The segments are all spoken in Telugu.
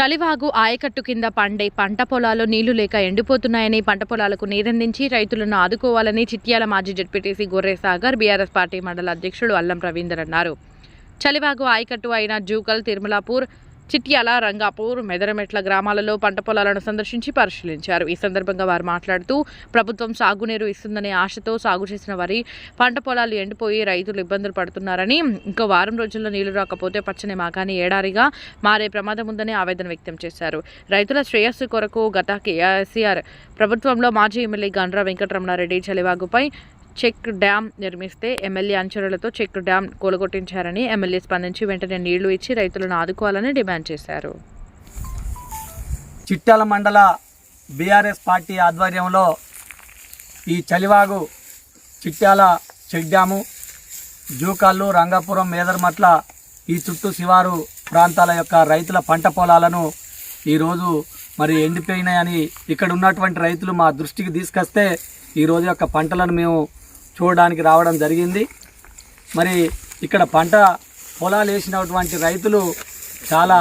చలివాగు ఆయకట్టు కింద పండే పంట పొలాలు నీళ్ళు లేక ఎండిపోతున్నాయని పంట పొలాలకు నీరందించి రైతులను ఆదుకోవాలని చిట్యాల మాజీ జడ్పీటీసీ గొర్రె సాగర్ బీఆర్ఎస్ పార్టీ మండల అధ్యక్షుడు అల్లం రవీందర్ అన్నారు. చలివాగు ఆయకట్టు అయిన జూకల్ తిరుమలాపూర్ చిట్యాల రంగాపూర్ మెదరమెట్ల గ్రామాలలో పంట పొలాలను సందర్శించి పరిశీలించారు. ఈ సందర్భంగా వారు మాట్లాడుతూ ప్రభుత్వం సాగునీరు ఇస్తుందనే ఆశతో సాగు చేసిన వరి పంట పొలాలు ఎండిపోయి రైతులు ఇబ్బందులు పడుతున్నారని ఇంకో వారం రోజుల్లో నీళ్ళు రాకపోతే పచ్చని మాగాని ఏడారిగా మారే ప్రమాదం ఉందని ఆవేదన వ్యక్తం చేశారు. రైతుల శ్రేయస్సు కొరకు గత కేసీఆర్ ప్రభుత్వంలో మాజీ ఎమ్మెల్యే గండ్ర వెంకటరమణారెడ్డి చలివాగుపై చెక్ డ్యామ్ నిర్మిస్తే ఎమ్మెల్యే అంచనాలతో చెక్ డ్యాం కూలగొట్టించారని ఎమ్మెల్యే స్పందించి వెంటనే నీళ్ళు ఇచ్చి రైతులను ఆదుకోవాలని డిమాండ్ చేశారు. చిట్టాల మండల బీఆర్ఎస్ పార్టీ ఆధ్వర్యంలో ఈ చలివాగు చిట్టాల చెక్ డ్యాము జూకాళ్ళు రంగాపురం మేదర్మట్ల ఈ చుట్టూ శివారు ప్రాంతాల యొక్క రైతుల పంట పొలాలను ఈరోజు మరి ఎండిపోయినాయని ఇక్కడ ఉన్నటువంటి రైతులు మా దృష్టికి తీసుకొస్తే ఈరోజు యొక్క పంటలను మేము చూడడానికి రావడం జరిగింది. మరి ఇక్కడ పంట పొలాలు వేసినటువంటి రైతులు చాలా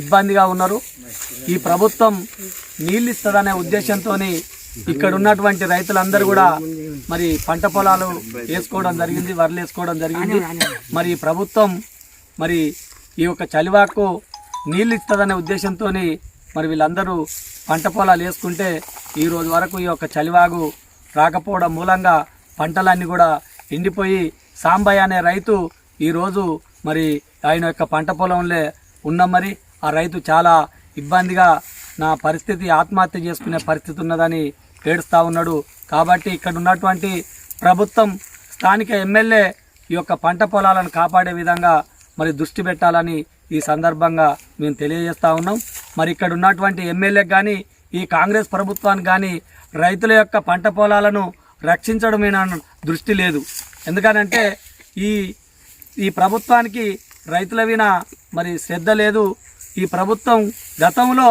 ఇబ్బందిగా ఉన్నారు. ఈ ప్రభుత్వం నీళ్ళు ఇస్తుందనే ఉద్దేశంతో ఇక్కడ ఉన్నటువంటి రైతులందరూ కూడా మరి పంట పొలాలు వేసుకోవడం జరిగింది వరలు వేసుకోవడం జరిగింది. మరి ప్రభుత్వం మరి ఈ యొక్క చలివాకు నీళ్ళు ఇస్తుందనే ఉద్దేశంతో మరి వీళ్ళందరూ పంట పొలాలు వేసుకుంటే ఈరోజు వరకు ఈ యొక్క చలివాగు రాకపోవడం మూలంగా పంటలన్నీ కూడా ఎండిపోయి సాంబయ్య అనే రైతు ఈరోజు మరి ఆయన యొక్క పంట పొలంలో ఉన్న మరి ఆ రైతు చాలా ఇబ్బందిగా నా పరిస్థితి ఆత్మహత్య చేసుకునే పరిస్థితి ఉన్నదని ఏడుస్తూ ఉన్నాడు. కాబట్టి ఇక్కడ ఉన్నటువంటి ప్రభుత్వం స్థానిక ఎమ్మెల్యే ఈ యొక్క పంట పొలాలను కాపాడే విధంగా మరి దృష్టి పెట్టాలని ఈ సందర్భంగా మేము తెలియజేస్తూ ఉన్నాం. మరి ఇక్కడ ఉన్నటువంటి ఎమ్మెల్యేకి కానీ ఈ కాంగ్రెస్ ప్రభుత్వానికి కానీ రైతుల యొక్క పంట పొలాలను రక్షించడమైన దృష్టి లేదు. ఎందుకనంటే ఈ ఈ ప్రభుత్వానికి రైతుల విన మరి శ్రద్ధ లేదు. ఈ ప్రభుత్వం గతంలో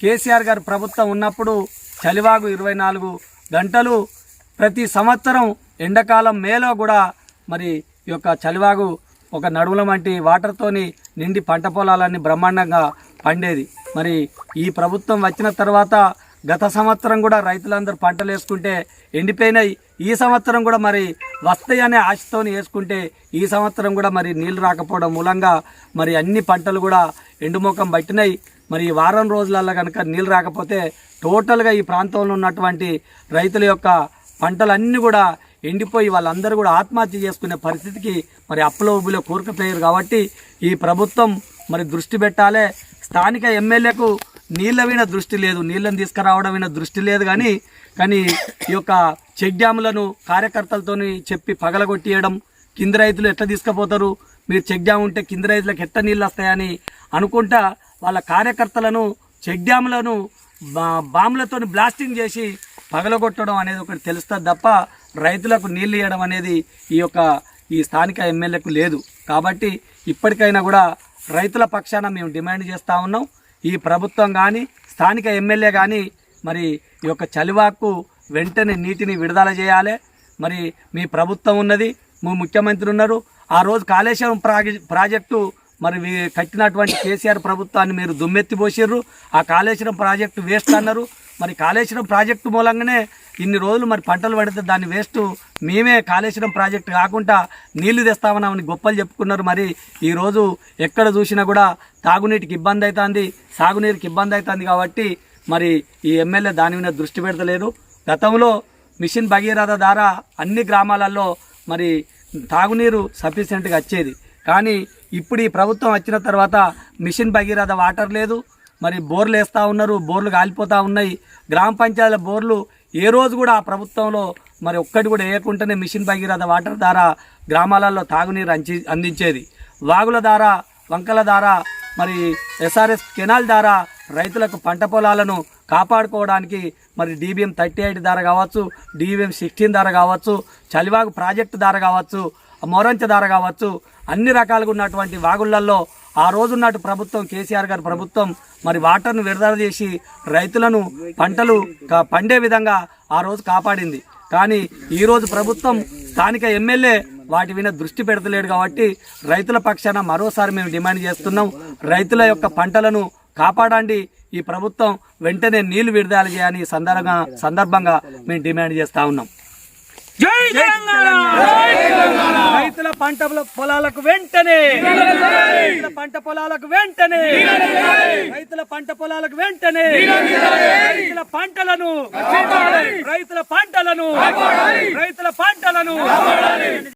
కేసీఆర్ గారు ప్రభుత్వం ఉన్నప్పుడు చలివాగు ఇరవై నాలుగు గంటలు ప్రతి సంవత్సరం ఎండాకాలం మేలో కూడా మరి ఈ యొక్క చలివాగు ఒక నడుముల వంటి వాటర్తోని నిండి పంట పొలాలన్నీ బ్రహ్మాండంగా పండేది. మరి ఈ ప్రభుత్వం వచ్చిన తర్వాత గత సంవత్సరం కూడా రైతులందరూ పంటలు వేసుకుంటే ఎండిపోయినాయి. ఈ సంవత్సరం కూడా మరి వస్తాయి అనే ఆశతోని వేసుకుంటే ఈ సంవత్సరం కూడా మరి నీళ్ళు రాకపోవడం మూలంగా మరి అన్ని పంటలు కూడా ఎండుముఖం పట్టినాయి. మరి ఈ వారం రోజులలో కనుక నీళ్ళు రాకపోతే టోటల్గా ఈ ప్రాంతంలో ఉన్నటువంటి రైతుల యొక్క పంటలన్నీ కూడా ఎండిపోయి వాళ్ళందరూ కూడా ఆత్మహత్య చేసుకునే పరిస్థితికి మరి అప్పులో ఉబ్బులో కోరుకుపోయారు కాబట్టి ఈ ప్రభుత్వం మరి దృష్టి పెట్టాలి. స్థానిక ఎమ్మెల్యేకు నీళ్ళ మీద దృష్టి లేదు. నీళ్ళని తీసుకురావడం మీద దృష్టి లేదు కానీ కానీ ఈ యొక్క చెక్ డ్యాములను కార్యకర్తలతోని చెప్పి పగలగొట్టియడం కింద రైతులు ఎట్లా తీసుకుపోతారు? మీరు చెక్ డ్యామ్ ఉంటే కింద రైతులకు ఎట్ట నీళ్ళు వస్తాయని అనుకుంటా వాళ్ళ కార్యకర్తలను చెక్ డ్యాములను బాంబులతో బ్లాస్టింగ్ చేసి పగలగొట్టడం అనేది ఒకటి తెలుస్తుంది తప్ప రైతులకు నీళ్ళు ఇవ్వడం అనేది ఈ యొక్క ఈ స్థానిక ఎమ్మెల్యేకు లేదు. కాబట్టి ఇప్పటికైనా కూడా రైతుల పక్షాన మేము డిమాండ్ చేస్తూ ఉన్నాం. ఈ ప్రభుత్వం కానీ స్థానిక ఎమ్మెల్యే కానీ మరి ఈ యొక్క చలివాకు వెంటనే నీటిని విడుదల చేయాలి. మరి మీ ప్రభుత్వం ఉన్నది మీ ముఖ్యమంత్రి ఉన్నారు. ఆ రోజు కాళేశ్వరం ప్రాజెక్టు మరి కట్టినటువంటి కేసీఆర్ ప్రభుత్వాన్ని మీరు దుమ్మెత్తిపోసిర్రు ఆ కాళేశ్వరం ప్రాజెక్టు వేస్ట్ అన్నారు మరి కాళేశ్వరం ప్రాజెక్టు మూలంగానే ఇన్ని రోజులు మరి పంటలు పడితే దాన్ని వేస్ట్ మేమే కాళేశ్వరం ప్రాజెక్టు కాకుండా నీళ్ళు తెస్తామని గొప్పలు చెప్పుకున్నారు. మరి ఈరోజు ఎక్కడ చూసినా కూడా తాగునీటికి ఇబ్బంది అవుతుంది సాగునీరుకి ఇబ్బంది అవుతుంది కాబట్టి మరి ఈ ఎమ్మెల్యే దాని మీద దృష్టి పెడతలేదు. గతంలో మిషన్ భగీరథ ద్వారా అన్ని గ్రామాలలో మరి తాగునీరు సఫిషియెంట్గా వచ్చేది. కానీ ఇప్పుడు ఈ ప్రభుత్వం వచ్చిన తర్వాత మిషన్ భగీరథ వాటర్ లేదు. మరి బోర్లు వేస్తూ ఉన్నారు బోర్లు కాలిపోతూ ఉన్నాయి. గ్రామ పంచాయతీల బోర్లు ఏ రోజు కూడా ఆ ప్రభుత్వంలో మరి ఒక్కటి కూడా వేయకుండానే మిషన్ భగీరథ వాటర్ ద్వారా గ్రామాలలో తాగునీరు అంచి అందించేది. వాగుల ద్వారా వంకల ద్వారా మరి ఎస్ఆర్ఎస్ కెనాల్ ద్వారా రైతులకు పంట పొలాలను కాపాడుకోవడానికి మరి డీబీఎం థర్టీ ఎయిట్ ధర కావచ్చు డీబీఎం సిక్స్టీన్ ధర కావచ్చు చలివాగు ప్రాజెక్టు ధర కావచ్చు మొరంచ ధర కావచ్చు అన్ని రకాలుగా ఉన్నటువంటి వాగులల్లో ఆ రోజున్నట్టు ప్రభుత్వం కేసీఆర్ గారి ప్రభుత్వం మరి వాటర్ను విడుదల చేసి రైతులను పంటలు పండే విధంగా ఆ రోజు కాపాడింది. కానీ ఈరోజు ప్రభుత్వం స్థానిక ఎమ్మెల్యే వాటి మీద దృష్టి పెడతలేడు కాబట్టి రైతుల పక్షాన మరోసారి మేము డిమాండ్ చేస్తున్నాం. రైతుల యొక్క పంటలను కాపాడండి. ఈ ప్రభుత్వం వెంటనే నీళ్ళు విడుదల చేయాలని సందర్భంగా సందర్భంగా మేము డిమాండ్ చేస్తూ ఉన్నాం. రైతుల పంట పొలాలకు వెంటనే! రైతుల పంట పొలాలకు వెంటనే! రైతుల పంట పొలాలకు వెంటనే! రైతుల పంటలను! రైతుల పంటలను! రైతుల పంటలను!